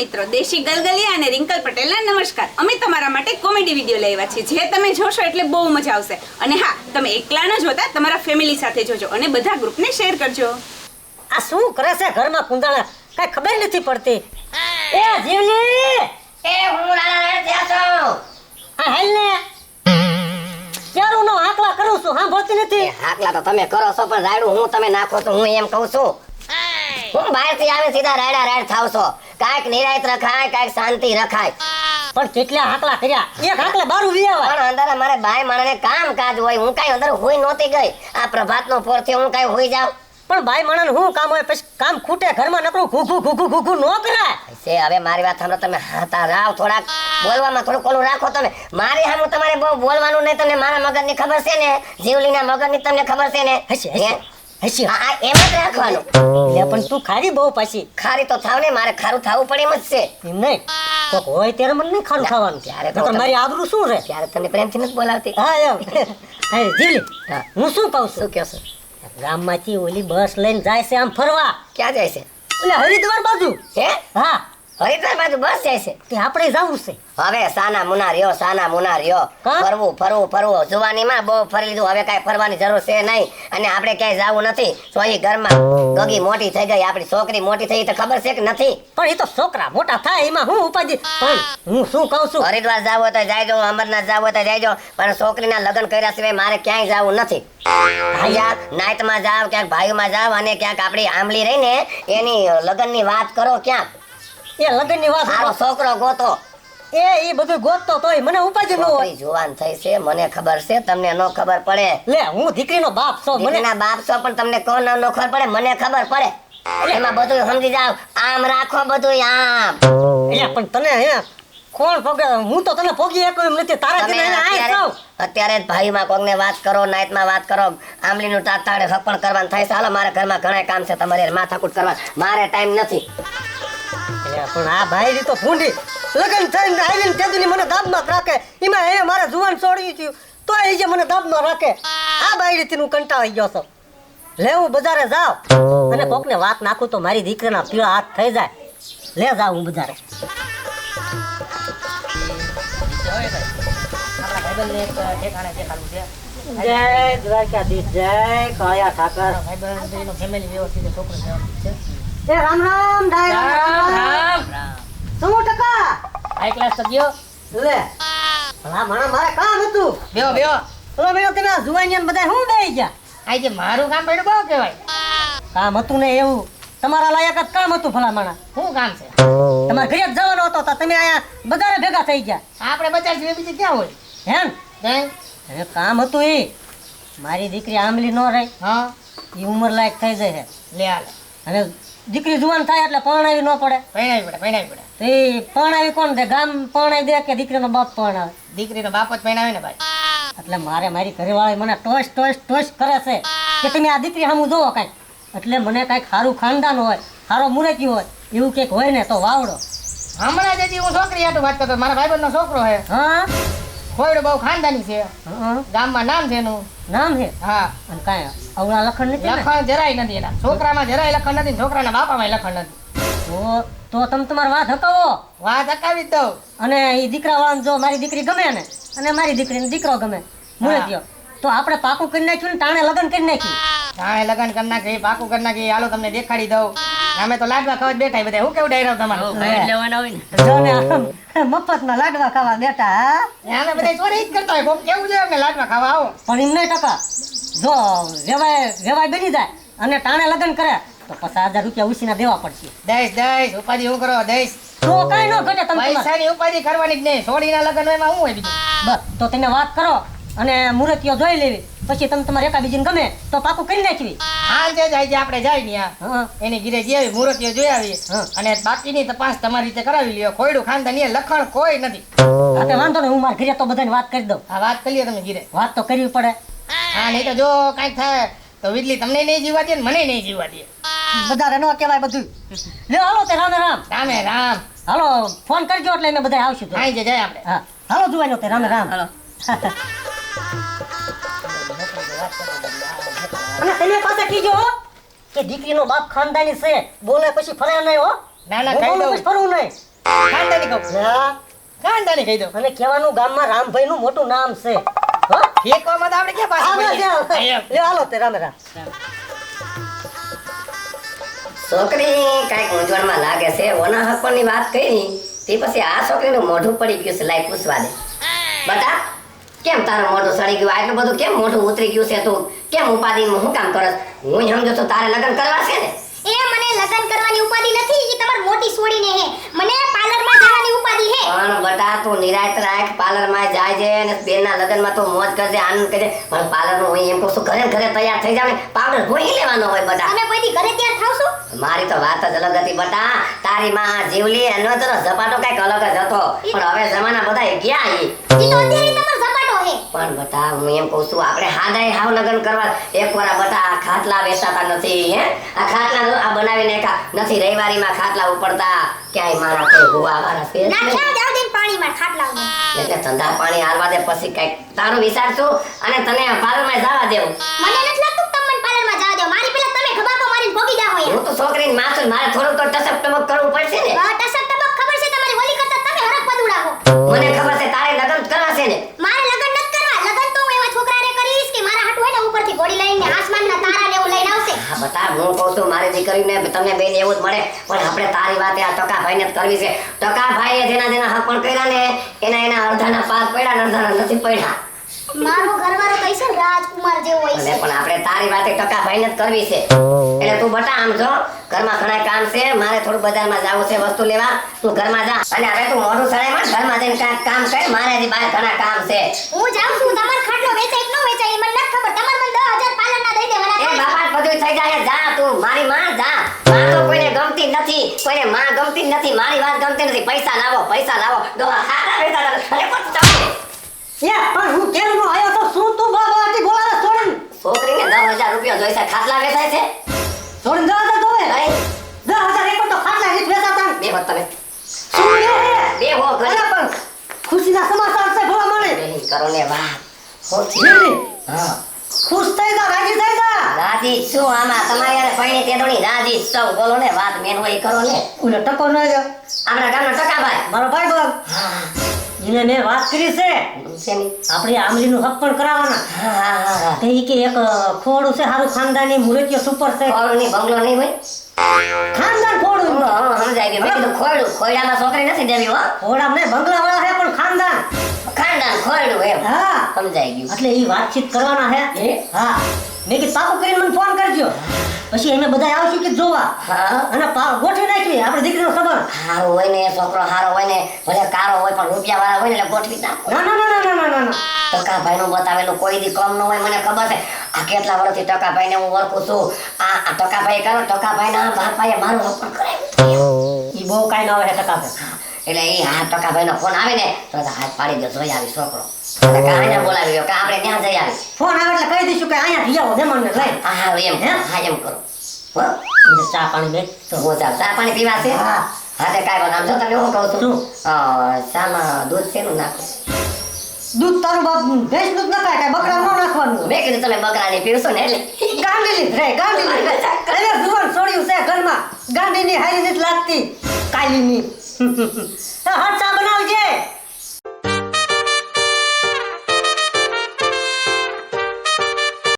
મિત્રો દેશી ગલગલિયા અને રિંકલ પટેલના નમસ્કાર. અમે તમારા માટે કોમેડી વીડિયો લઈ આવ્યા છીએ. જે તમે જોશો એટલે બહુ મજા આવશે. અને હા તમે એકલા ન જોતા તમારા ફેમિલી સાથે જોજો અને બધા ગ્રુપને શેર કરજો. આ શું કરે છે ઘરમાં કુંદાણા કઈ ખબર નથી પડતી. એ જીવલી! એ હું નાના ત્યાં છું. હા હેલ ને. ક્યારું નો આકલા કરું છું સાંભળતી નથી. એ હાકલા તો તમે કરો છો પણ રાયડું હું તમે નાખો તો હું એમ કહું છું. હું બહારથી આવે સીધા રાયડા રાયડ થાવ છો. કાંઈક નિરાયત રખાય કાંઈક શાંતિ રખાય. પણ કેટલા હાકલા કર્યા? એક આકલા બારું વિયાવા પણ અંદર મારે બાય માણને કામ કાજ હોય હું કાંઈ અંદર હુઈ નહોતી ગઈ. આ પ્રભાતનો પોરથી હું કાંઈ હોઈ જાઉં. પણ ભાઈ માણસ હું કામ હોય પછી કામ ખૂટે ઘરમાં નકરું ઘૂઘુ ઘૂઘુ ઘૂઘુ નો કરાય. છે હવે મારી વાત સાંભળો તમે હાતા રાવ થોડાક. બોલવામાં થોડું કોલું રાખો તમે. મારી સામે તમારે બહુ બોલવાનું નહીં તમને મારા મગજની ખબર છે ને? જીવલીના મગજની તમને ખબર છે ને? હશે? હસી હા, એમ જ રાખવાનું. એટલે પણ તું ખારી બહુ પછી. ખારી તો થાવ ને મારે ખારું થાવું પડે એમ જ છે. એમ નહીં? કોક હોય ત્યારે મને નહીં ખારું ખાવાનું. ત્યારે તો મારી આબરૂ શું રહે ત્યારે તને પ્રેમથી નથી બોલાવતી. હા એમ. હા જીવલી હા. શું કહું છું? કહો છો? ગામમાંથી ઓલી બસ લઈને જાય છે આમ ફરવા. ક્યાં જાય છે? ઓલા હરિદ્વાર બાજુ. હે? હા. હરિદ્વાર બાજુ બસ જાય છે. તે આપણે જવું છે. હવે સાના મુના રહ્યો સાના મુના રહ્યો? ફરવું ફરવું ફરવું. જુવાનીમાં બહુ ફરી લીધું. હવે કાંઈ ફરવાની જરૂર છે નહીં. અને આપણે ક્યાંય જવું નથી. તો ઘરમાં ગગી મોટી થઈ ગઈ. આપણી છોકરી મોટી થઈ તો ખબર છે કે નથી? પણ એ તો છોકરા મોટા થાય એમાં હું ઉપાધિ? પણ હું શું કહું છું? હરિદ્વાર જાવ તો જાયજો અમરનાથ જાવ તો જાયજો પણ છોકરીના લગ્ન કર્યા સિવાય મારે ક્યાંય જવું નથી. અહીંયા નાઈટમાં જાવ ક્યાંક ભાઈમાં જાવ અને ક્યાંક આપણી આંબલી રહીને એની લગ્નની વાત કરો ક્યાંક. એ લગ્નની વાત સારો છોકરો ગોતો. એ એ બધું ગોતતો તોય મને ઉપાધિ ન હોય. જુવાન થઈ છે મને ખબર છે તમને ન ખબર પડે. લે હું દીકરીનો બાપ છો મને ના બાપ છો પણ તમને કોણ ન ખબર પડે મને ખબર પડે. એમાં બધું સમજી જાવ. આમ રાખો બધું આમ. એટલે પણ તને હે કોણ પોગે? હું તો તને પોગી એક એમ નથી. તારા તમે જીને આય અત્યારે જ ભાઈમાં કોકને વાત કરો નાઈટમાં વાત કરો. આમલી નું તાતાડે હપણ કરવાનું થાય છે. હાલો મારા ઘરમાં ઘણા કામ છે તમારે માથાકૂટ કરવા. મારે ટાઈમ નથી. પણ આ ભાઈની તો ભૂંડી. લગન થઈને આવીને તેદુની મને દાબમાં રાખે. એમાં એ મારે જુવાન છોડ્યું થયું તો એ જે મને દાબમાં રાખે. આ બાયડીથી હું કંટાળી ગયો છું. લે હું બજારે જાવ અને કોકને વાત નાખું તો મારી દીકરાના પીળા હાથ થઈ જાય. લે જાવ હું બજારે. જય દ્વારકાધીશ જય કયા ઠાકર. એ રામ રામ ડાય રામ રામ શું ટકા? હાઈ ક્લાસ તો લે. ભલા મારા મારે કામ હતું. બેહો બેહો. તો મેં તમે આ બધા શું બેહી ગયા? આજે મારું કામ પડ્યું બહુ કહેવાય. કામ હતું ને એવું. તમારા લાયક જ કામ હતું ભલા માણા. શું કામ છે? તમારે ઘરે જ જવાનો હતો તો તમે આયા બધા ભેગા થઈ ગયા. આપણે સિવાય બીજી ક્યાં હોય? હેમ? હવે કામ હતું એ મારી દીકરી આમલી ન રહી. હા. એ ઉંમર લાયક થઈ જાય લે હાલ. અને દીકરી જુવાન થાય એટલે પરણાવી ન પડે. પરણાવી પડે પરણાવી પડે. એ પરણાવી કોણ દે? ગામ પરણાવી દે કે દીકરીનો બાપ પરણાવે? દીકરીનો બાપ જ પરણાવે ને ભાઈ. એટલે મારે મારી ઘરવાળી મને ટોસ ટોસ ટોસ કરે છે કે તમે આ દીકરી સામું જોવો કાંઈક. એટલે મને કાંઈક સારું ખાનદાન હોય સારો મુરતી હોય એવું કંઈક હોય ને તો વાવડો. હમણાં જ હું છોકરી હાટું વાત કરતો. મારા ભાઈબંધનો છોકરો છે. હા? ખોયડો બહુ ખાનદાની છે. ગામમાં નામ છે એનું. નામ છે? હા. અને કાંઈ અવળા લખણ નથી લખણ જરાય નથી એના. છોકરામાં જરાય લખણ નથી છોકરાના બાપામાં લખણ નથી. તો તમે તમારી વાત હકાવો. વાત હકાવી દો દઉં. અને એ દીકરા વાળાને જો મારી દીકરી ગમે ને અને મારી દીકરીને દીકરો ગમે મુરતીયો તો આપણે પાકું કરી નાખ્યું ને તાણે લગ્ન કરી નાખ્યું. તાણે લગ્ન કરી નાખી પાકું કરી નાખી હાલો તમને દેખાડી દઉં. અમે તો લાડવા ખાવા જ બેઠા બધા. હું કેવું ડાયરો તમારું? જો ને મફત ના લાડવા ખાવા બેઠા હા? બધા ચોરી જ કરતા હોય. કેવું છે અમને લાડવા ખાવા? આવો. પણ એમને ટકા. જો વેવાય વેવાય બની જાય અને ટાણે લગ્ન કરે તો પચાસ હજાર રૂપિયા ઉછીના દેવા પડશે. દઈશ દઈશ. ઉપાધિ હું કરો દઈશ? તો કઈ ન ઘટે તમે પૈસાની ઉપાધિ કરવાની જ નહીં. સોડીના લગ્ન હોય એમાં હું હોય બીજું? બસ તો તમે વાત કરો અને મૂર્તિઓ જોઈ લેવી. પછી તમે તમારે એકા બીજીને ગમે તો પાકું કરી નાખવી સાંજે જ આજે આપણે જાય ને આ એની ગીરે જે આવી મૂર્તિઓ જોઈ આવી. હા. અને બાકીની તપાસ તમારી રીતે કરાવી લ્યો. ખોયડું ખાનદાન એ લખણ કોઈ નથી. આ વાંધો નહીં હું મારા ઘરે તો બધાને વાત કરી દઉં. આ વાત કરી લ્યો તમે ઘીરે. વાત તો કરવી પડે. હા નહીં તો જો કાંઈક થાય તો વીજળી તમને નહીં જીવવા દે ને મને નહીં જીવવા દે. બધા રનો કહેવાય બધું. લે હાલો તે રામે રામ. રામે રામ. હાલો ફોન કરજો એટલે એને બધા આવશું. સાંજે જાય આપણે. હા. હાલો જોવાનો તે રામે રામ. અને તમે પાસે કીજો કે દીકરીનો બાપ ખાનદાની છે. બોલે પછી ફરે નહીં હો. ના ના કહી દઉં. ફરવું નહીં. ખાનદાની કહું. હા. ખાનદાની કહી દઉં. અને કહેવાનું ગામમાં રામભાઈ નું મોટું નામ છે. હો? ઠેકવામાં તો આપણે ક્યાં પાછા આગળ પડીએ? જાઓ. અહીંયા. લ્યો, હાલો તે રામે રામ. છોકરી કાંઈક મૂંઝવણમાં લાગે છે. ઓના હકની વાત કરી. તે પછી આ છોકરીનું મોઢું પડી ગયું છે લાઈ પૂછવા દે. બટા કેમ તારું મોઢું સડી ગયું? આટલું બધું કેમ મોઢું ઉતરી ગયું છે તું? કેમ ઉપાધિમાં હું કામ કરસ? હું સમજો તો તારે લગ્ન કરવા છે ને? એ મને લગ્ન કરવાની ઉપાધિ નથી એ તમાર મોટી સોડીને હે. મને પાર્લરમાં જવાની ઉપાધિ હે. પણ બટા તું નિરાયત રાખ પાર્લરમાં જાય છે અને બેનના લગ્નમાં તો મોજ કરજે આનંદ કરજે. પણ પાર્લરનું હું એમ કહું છું ઘરે ઘરે તૈયાર થઈ જાવ પાવડર ભોઈ લેવાનો હોય બટા. તમે કોઈથી ઘરે તૈયાર થાવ છો? મારી તો વાત જ અલગ હતી બટા. તારી માં જીવલી એનો તો ઝપાટો કંઈક અલગ જ હતો. પણ હવે જમાના બધા ગયા ઈ તો અત્યારે તમાર પણ બટા હું એમ કહું છું આપણે હાદાય હાવ લગન કરવા એક વાર બતા આ ખાટલા બેસાતા નથી હે? આ ખાટલા આ બનાવીને નથી રવિવારીમાં ખાટલા ઉપડતા. ક્યાંય મારા કોઈ હુવા વાળા છે નાખ્યા જાવ દે પાણીમાં ખાટલા એટલે ઠંડા પાણી હાલવા દે પછી કંઈક તારું વિચારશું અને તને પાર્લરમાં જવા દેવું. મને નથી લાગતું કે તમે મને પાર્લરમાં જવા દો મારી પેલા તમે ખબાકો મારીને ભોગી યાર હું તો છોકરીને માથું મારે થોડું તો ટસક ટમક કરવું પડશે ને. ટસક ટપક ખબર છે તમારી હોલી કરતા તમે હરખ પદુડા હો મને ખબર છે તારે લગ્ન કરવા છે ને મારે લગન નથી કરવા લગન તો હું એવા છોકરાને કરીશ કે મારા હાટુ હોય ને ઉપરથી ઘોડી લઈને આસમાનના તારા ને એવું લઈને આવશે હા કહું છું મારી દીકરીને તમને બેન એવું જ મળે પણ આપણે તારી વાતે આ ટકાભાઈને જ કરવી છે. ટકાભાઈએ જેના જેના હક પણ કર્યા ને એના એના અડધાના પાર પડ્યા ને અડધાના નથી પડ્યા. મારો ઘરવાળો તો હશે રાજકુમાર જેવો અને હશે પણ આપણે તારી વાતે ટકા જ કરવી છે. એટલે તું બટા આમ જો ઘરમાં ઘણા કામ છે મારે થોડું બજારમાં જવું છે વસ્તુ લેવા. તું ઘરમાં જા. અને હવે તું મોઢું સડાય ઘરમાં જઈને કાંઈક કામ કર મારે હજી બહાર ઘણા કામ છે. હું જાઉં છું તમાર ખાટલો વેચાય કે ન વેચાય મને નથી ખબર. તમારે મને એ થાય. બધું થઈ જાય જા તું મારી માં જા. માં તો કોઈને ગમતી નથી કોઈને માં ગમતી નથી મારી વાત ગમતી નથી. પૈસા લાવો પૈસા લાવો. ડોહા ખાતા વેતા અરે પણ ચાલે યા, પણ હું કેમ નો આયો તો શું તું બાબા આટી બોલાવે છોડીને છોકરીને દસ રૂપિયા જોઈશે ખાટલા વેચાય છે? છોડીને જવા દે તો હવે. ભાઈ દસ હજાર એક તો ખાટલા વેચાતા બે તમે. શું રે બે હો ઘરે. પણ ખુશીના સમાચાર છે ભલા મને. કરો ને વાત. ખોટી. હા. ખુશ થઈ જા રાજી થઈ જા રાજી શું આમાં તમારે યારે પૈણી તેડોણી રાજી સૌ બોલો ને વાત મેન હોય કરો ને. ઉલો ટકો ન જો આપણા ગામનો ટકાભાઈ મારો ભાઈ બોલ જીને મેં વાત કરી છે? આપણે આમલીનું હક પણ કરાવવાના. હા હા હા હા. તે કે એક ખોડું છે સારું ખાનદાની મૂર્તિઓ સુપર છે. ખોડું બંગલો નહીં હોય? ખાનદાન ખોડું હા, સમજાઈ ગયું. મેં કીધું ખોડું ખોડામાં છોકરી નથી દેવી હો. ખોડા ને બંગલા વાળા છે પણ ખાનદાન. ખાનદાન ખોયડું એમ. હા. સમજાઈ ગયું. એટલે ઈ વાતચીત કરવાના? છે હા? મેં કીધું પાકું કરીને મને ફોન કરજો. પછી અમે બધા આવશું કે જોવા. અને ગોઠવી નાખી આપણે દીકરીનો સંબંધ હારો હોય ને છોકરો હારો હોય ને ભલે કારો હોય પણ રૂપિયા વાળા હોય ને એટલે ગોઠવી નાખો. ના ના ના ના ના ના ટકાભાઈ નું બતાવેલું કોઈ દી કમ ન હોય મને ખબર છે. આ કેટલા વર્ષથી ટકાભાઈ ને હું ઓળખું છું? આ ટકાભાઈ કરો ટકાભાઈ ના બાપાએ મારું અર્પણ કરાવ્યું. એ બહુ કાંઈ ના હોય ટકા છે એટલે એ હા ટકા નો ફોન આવે ને તો હાથ પાડી દો જોઈ આવી છોકરો. અહીંયા બોલાવી લો કાં આપણે ત્યાં જઈ આવી? ફોન આવે એટલે કહી દઈશું કે અહીંયા આવો મહેમાનને લઈ હા હા એમ. હે? હા એમ કરો. હો? ચા પાણી બે તો હું જાઉં. ચા પાણી પીવા છે? હા. હા તે કાંઈ બનાવ જો હું કહું છું? ચામાં દૂધ શેનું નાખું દૂધ તારું બાપ ભેંસ દૂધ નખાય કાંઈ બકરા ન નાખવાનું. મેં કીધું તમે બકરાની પીવશો ને એટલે. ગાંડીલી રે ગાંડીલી અરે જુવાન છોડ્યું છે ઘરમાં. ગાંડીની હારી નથી લાગતી. કાલીની. હા ચા બનાવજે.